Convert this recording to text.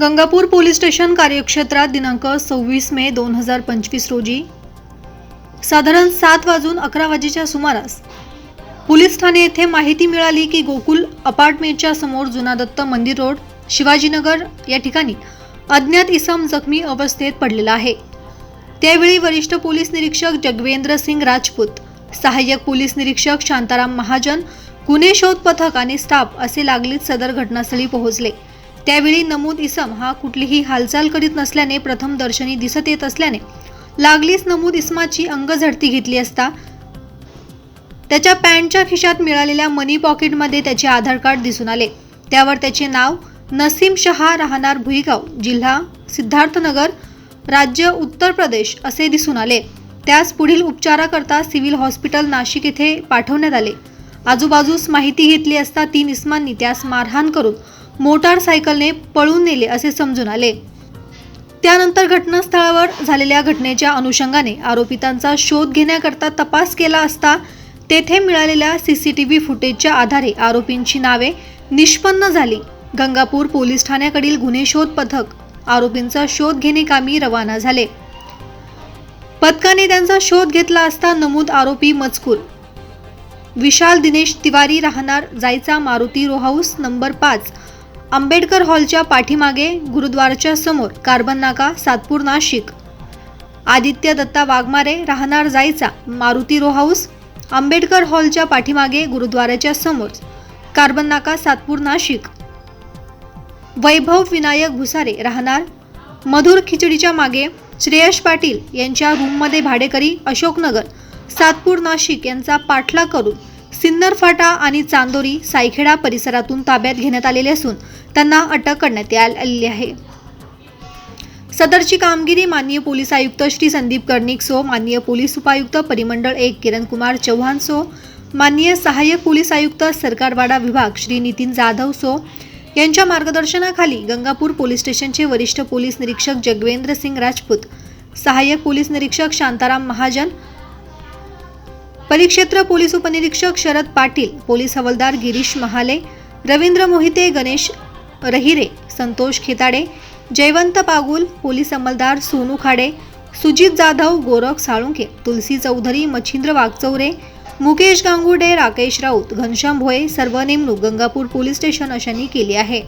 Gangapur police station कार्यक्षेत्रात दिनांक सव्वीस मे दोन हजार पंचवीस रोजी साधारण सात वाजून अकरा वाजेच्या सुमारास पोलीस ठाणे येथे माहिती मिळाली की गोकुल अपार्टमेंटच्या समोर जुना दत्त मंदिर रोड शिवाजीनगर या ठिकाणी अज्ञात इसम जखमी अवस्थेत पडलेला आहे. त्यावेळी वरिष्ठ पोलीस निरीक्षक जगवेंद्र सिंग राजपूत सहाय्यक पोलीस निरीक्षक शांताराम महाजन गुन्हे शोध पथक आणि स्टाफ असे लागलीच सदर घटनास्थळी पोहोचले. त्यावेळी नमूद इसम हा कुठलीही हालचाल करीत नसल्याने प्रथम दर्शनी दिसत येत असल्याने लागलीच नमूद इसमाची अंगझडती घेतली असता त्याच्या पॅन्टच्या खिशात मिळालेल्या मनी पॉकेटमध्ये त्याचे आधार कार्ड दिसून आले. त्यावर त्याचे नाव नसीम शहा राहणार भुईगाव जिल्हा सिद्धार्थनगर राज्य उत्तर प्रदेश असे दिसून आले. त्यास पुढील उपचाराकरता सिव्हिल हॉस्पिटल नाशिक येथे पाठवण्यात आले. आजूबाजूस माहिती घेतली असता तीन इस्मांनी त्यास मारहाण करून मोटारसायकलने पळून नेले असे समजून आले. त्यानंतर घटनास्थळावर झालेल्या घटनेच्या अनुषंगाने आरोपितांचा शोध घेण्याकरता तपास केला असता तेथे मिळालेल्या सीसीटीव्ही फुटेजच्या आधारे आरोपींची नावे निष्पन्न झाली. गंगापूर पोलीस ठाण्याकडील गुन्हे शोध पथक आरोपींचा शोध घेणे कामी रवाना झाले. पथकाने त्यांचा शोध घेतला असता नमूद आरोपी मजकूर विशाल दिनेश तिवारी राहणार जायचा मारुती रो हाऊस नंबर पाच. आंबेडकर हॉलच्या पाठीमागे गुरुद्वाराच्या समोर कार्बन नाका सातपूर नाशिक. आदित्य दत्ता वाघमारे राहणार जायचा मारुती रो हाऊस. आंबेडकर हॉलच्या पाठीमागे गुरुद्वाराच्या समोर कार्बन नाका सातपूर नाशिक. वैभव विनायक भुसारे राहणार मधुर खिचडीच्या मागे श्रेयश पाटील यांच्या रूममध्ये भाडेकरी अशोकनगर. सातपूर नाशिक यांचा पाठलाग करून सिन्नर फाटा आणि चांदोरी सायखेडा परिसरातून ताब्यात घेण्यात आलेले असून त्यांना अटक करण्यात आल- आलेली आहे. सदरची कामगिरी माननीय पोलीस आयुक्त श्री संदीप कर्णिक सो माननीय पोलीस उपायुक्त परिमंडळ एक किरण कुमार चव्हाण सो माननीय सहाय्यक पोलीस आयुक्त सरकारवाडा विभाग श्री नितीन जाधव सो यांच्या मार्गदर्शनाखाली गंगापूर पोलीस स्टेशनचे वरिष्ठ पोलीस निरीक्षक जगवेंद्र सिंग राजपूत सहाय्यक पोलीस निरीक्षक शांताराम महाजन परिक्षेत्र पोलीस उपनिरीक्षक शरद पाटील पोलीस हवालदार गिरीश महाले रवींद्र मोहिते गणेश रहिरे संतोष खेताडे जयवंत पागुल पोलीस अंमलदार सोनू खाडे सुजित जाधव गोरख साळुंके तुलसी चौधरी मच्छिंद्र वागचौरे मुकेश गांगुडे राकेश राऊत घनश्याम भोये सर्व नेमणूक गंगापूर पोलीस स्टेशन अशांनी केली आहे.